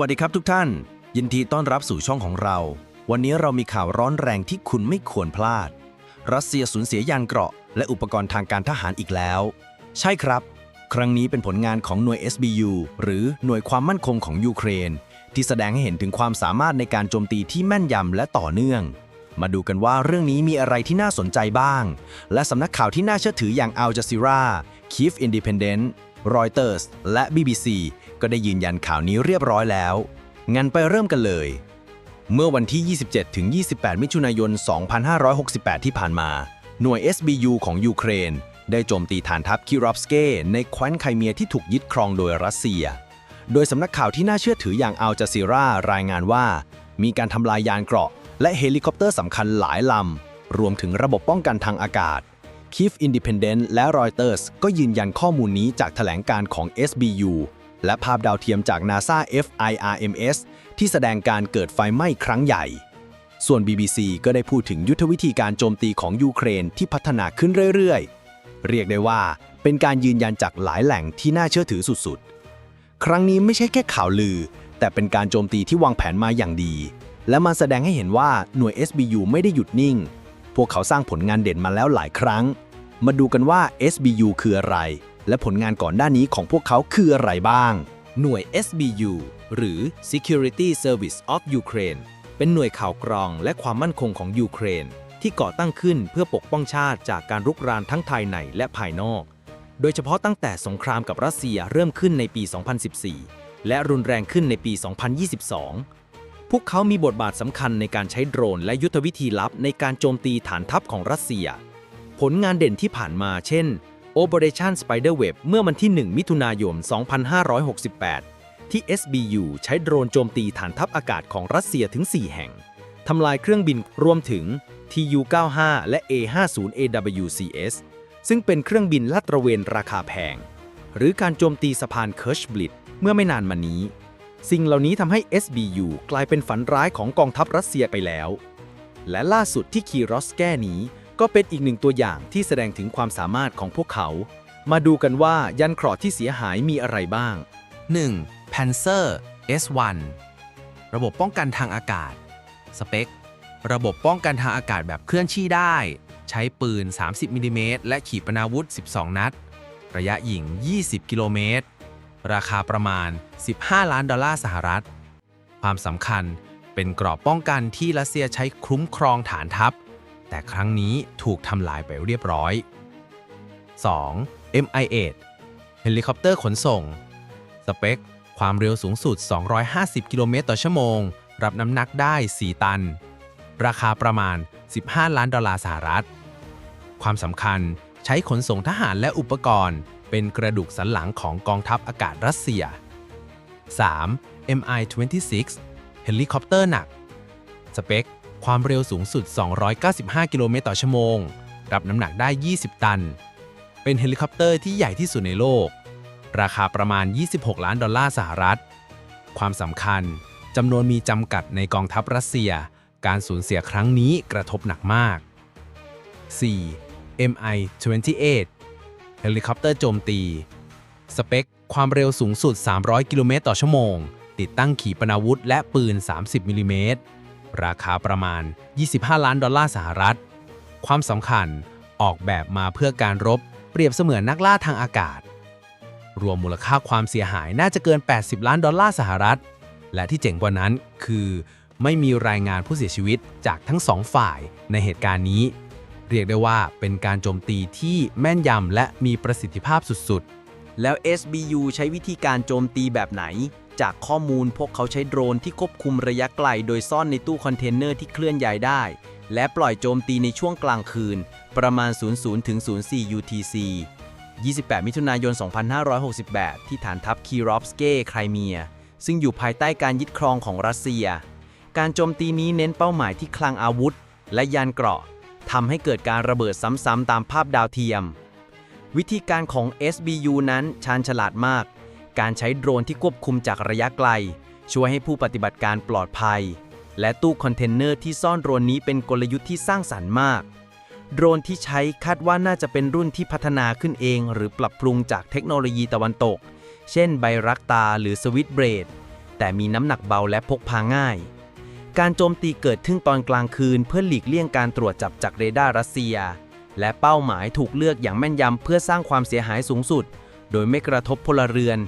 วัสดีครับทุกท่าน ยินดีต้อนรับสู่ช่องของเรา วันนี้เรามีข่าวร้อนแรงที่คุณไม่ควรพลาด รัสเซียสูญเสียยานเกราะ และอุปกรณ์ทางการทหารอีกแล้ว ใช่ครับ ครั้งนี้เป็นผลงานของหน่วย SBU หรือหน่วยความมั่นคงของยูเครน ที่แสดงให้เห็นถึงความสามารถในการโจมตีที่แม่นยำและต่อเนื่อง มาดูกันว่าเรื่องนี้มีอะไรที่น่าสนใจบ้าง และสำนักข่าวที่น่าเชื่อถืออย่าง Al Jazeera, Kiev Independent, Reuters และ BBC ก็ได้ยืนยันข่าวนี้เรียบร้อยแล้ว งั้นไปเริ่มกันเลย เมื่อวันที่ 27 ถึง 28 มิถุนายน 2568 ที่ผ่านมา หน่วย SBU ของยูเครน ได้โจมตีฐานทัพคิรอฟสเกในแคว้นไคเมียที่ถูกยึดครองโดยรัสเซีย โดยสำนักข่าวที่น่าเชื่อถืออย่างอัลจ z ซีรารายงานว่า มีการทำลายยานเกราะ และเฮลิคอปเตอร์สำคัญหลายลำ รวมถึงระบบป้องกันทางอากาศ k i f Independent และ Reuters ก็ยืนยันข้อมูลนี้จากแถลงการของ SBU และภาพดาวเทียมจาก NASA FIRMS ที่แสดงการเกิดไฟไหม้ครั้งใหญ่ ส่วน BBC ก็ได้พูดถึงยุทธวิธีการโจมตีของยูเครนที่พัฒนาขึ้นเรื่อยๆ เรียกได้ว่าเป็นการยืนยันจากหลายแหล่งที่น่าเชื่อถือสุดๆ ครั้งนี้ไม่ใช่แค่ข่าวลือ แต่เป็นการโจมตีที่วางแผนมาอย่างดี และมันแสดงให้เห็นว่าหน่วย SBU ไม่ได้หยุดนิ่ง พวกเขาสร้างผลงานเด่นมาแล้วหลายครั้ง มาดูกันว่า SBU คืออะไร และผลงานก่อนหน้านนี้ของพวกเขาคืออะไรบ้าง หน่วย SBU หรือ Security Service of Ukraine เป็นหน่วยข่าวกรองและความมั่นคงของยูเครน ที่ก่อตั้งขึ้นเพื่อปกป้องชาติจากการรุกรานทั้งภายในและภายนอก โดยเฉพาะตั้งแต่สงครามกับรัสเซียเริ่มขึ้นในปี 2014 และรุนแรงขึ้นในปี 2022 พวกเขามีบทบาทสำคัญในการใช้โดรน และยุทธวิธีลับในการโจมตีฐานทัพของรัสเซีย ผลงานเด่นที่ผ่านมาเช่น Operation Spiderweb เมื่อวันที่ 1 มิถุนายน 2568 ที่ SBU ใช้โดรนโจมตีฐานทัพอากาศของรัสเซียถึง 4 แห่ง ทำลายเครื่องบินรวมถึง TU-95 และ A-50AWCS ซึ่งเป็นเครื่องบินลาดตระเวนราคาแพง หรือการโจมตีสะพานเคิร์ชบลิตเมื่อไม่นานมานี้ สิ่งเหล่านี้ทำให้ SBU กลายเป็นฝันร้ายของกองทัพรัสเซียไปแล้ว และล่าสุดที่คีรอสแก้นี้ ก็เป็นอีกหนึ่งตัวอย่างที่แสดงถึงความสามารถของพวกเขา มาดูกันว่ายันเคราะห์ที่เสียหายมีอะไรบ้าง 1. Panzer S1 ระบบป้องกันทางอากาศ สเปค ระบบป้องกันทางอากาศแบบเคลื่อนที่ได้ ใช้ปืน 30มิลลิเมตรและขีปนาวุธ 12 นัด ระยะยิง 20 กิโลเมตร ราคาประมาณ 15 ล้านดอลลาร์สหรัฐ ความสำคัญเป็นกรอบป้องกันที่รัสเซียใช้คุ้มครองฐานทัพ แต่ครั้งนี้ถูกทำลายไปเรียบร้อย 2. Mi-8 เฮลิคอปเตอร์ขนส่ง สเปค ความเร็วสูงสุด 250 กิโลเมตรต่อชั่วโมง รับน้ำหนักได้ 4 ตัน ราคาประมาณ 15 ล้านดอลลาร์สหรัฐ ความสำคัญใช้ขนส่งทหารและอุปกรณ์ เป็นกระดูกสันหลังของกองทัพอากาศรัสเซีย 3. Mi-26 เฮลิคอปเตอร์หนัก สเปค ความเร็วสูงสุด 295 กิโลเมตรต่อชั่วโมง รับน้ำหนักได้ 20 ตัน เป็นเฮลิคอปเตอร์ที่ใหญ่ที่สุดในโลก ราคาประมาณ 26 ล้านดอลลาร์สหรัฐ ความสำคัญจำนวนมีจำกัดในกองทัพรัสเซีย การสูญเสียครั้งนี้กระทบหนักมาก 4. Mi-28 เฮลิคอปเตอร์โจมตี สเปค ความเร็วสูงสุด 300 กิโลเมตรต่อชั่วโมง ติดตั้งขีปนาวุธและปืน 30 มิลลิเมตร ราคาประมาณ 25 ล้านดอลลาร์สหรัฐ ความสำคัญออกแบบมาเพื่อการรบเปรียบเสมือนนักล่าทางอากาศ รวมมูลค่าความเสียหายน่าจะเกิน 80 ล้านดอลลาร์สหรัฐ และที่เจ๋งกว่านั้นคือ ไม่มีรายงานผู้เสียชีวิตจากทั้งสองฝ่ายในเหตุการณ์นี้ เรียกได้ว่าเป็นการโจมตีที่แม่นยำและมีประสิทธิภาพสุดๆ แล้ว SBU ใช้วิธีการโจมตีแบบไหน จากข้อมูลพวกเขาใช้โดรนที่ควบคุมระยะไกล โดยซ่อนในตู้คอนเทนเนอร์ที่เคลื่อนย้ายได้ และปล่อยโจมตีในช่วงกลางคืน ประมาณ 00ถึง04 UTC 28 มิถุนายน 2568 ที่ฐานทัพคีรอฟสเกไครเมีย ซึ่งอยู่ภายใต้การยึดครองของรัสเซีย การโจมตีนี้เน้นเป้าหมายที่คลังอาวุธ และยานเกราะทำให้เกิดการระเบิดซ้ำๆตามภาพดาวเทียม วิธีการของ SBU นั้นชาญฉลาดมาก การใช้โดรนที่ควบคุมจากระยะไกล ช่วยให้ผู้ปฏิบัติการปลอดภัย และตู้คอนเทนเนอร์ที่ซ่อนโดรนนี้เป็นกลยุทธ์ที่สร้างสรรค์มาก โดรนที่ใช้คาดว่าน่าจะเป็นรุ่นที่พัฒนาขึ้นเอง หรือปรับปรุงจากเทคโนโลยีตะวันตก เช่น ไบรักตาหรือสวิตเบรด แต่มีน้ำหนักเบาและพกพาง่าย การโจมตีเกิดขึ้นตอนกลางคืนเพื่อหลีกเลี่ยงการตรวจจับจากเรดาร์รัสเซีย และเป้าหมายถูกเลือกอย่างแม่นยำเพื่อสร้างความเสียหายสูงสุดโดยไม่กระทบพลเรือน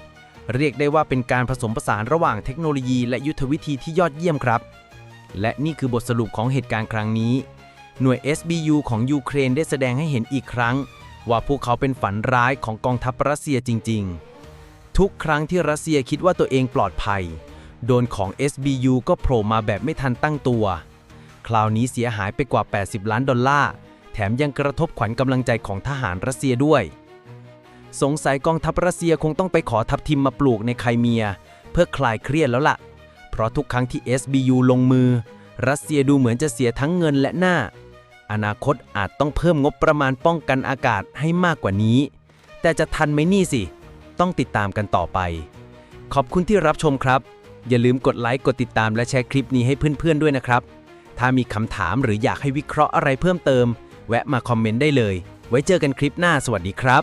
เรียกได้ว่าเป็นการผสมผสานระหว่างเทคโนโลยีและยุทธวิธีที่ยอดเยี่ยมครับ และนี่คือบทสรุปของเหตุการณ์ครั้งนี้ หน่วย SBU ของยูเครนได้แสดงให้เห็นอีกครั้ง ว่าพวกเขาเป็นฝันร้ายของกองทัพรัสเซียจริง ๆ ทุกครั้งที่รัสเซียคิดว่าตัวเองปลอดภัย โดนของ SBU ก็โผล่มาแบบไม่ทันตั้งตัว คราวนี้เสียหายไปกว่า 80 ล้านดอลลาร์ แถมยังกระทบขวัญกำลังใจของทหารรัสเซียด้วย สงสัยกองทัพรัสเซียคงต้องไปขอทัพทิมมาปลูกในไครเมีย เพื่อคลายเครียดแล้วล่ะ เพราะทุกครั้งที่ SBU ลงมือ รัสเซียดูเหมือนจะเสียทั้งเงินและหน้า อนาคตอาจต้องเพิ่มงบประมาณป้องกันอากาศให้มากกว่านี้ แต่จะทันไหมนี่สิ ต้องติดตามกันต่อไป ขอบคุณที่รับชมครับ อย่าลืมกดไลค์กดติดตามและแชร์คลิปนี้ให้เพื่อนๆด้วยนะครับ ถ้ามีคำถามหรืออยากให้วิเคราะห์อะไรเพิ่มเติม แวะมาคอมเมนต์ได้เลย ไว้เจอกันคลิปหน้าสวัสดีครับ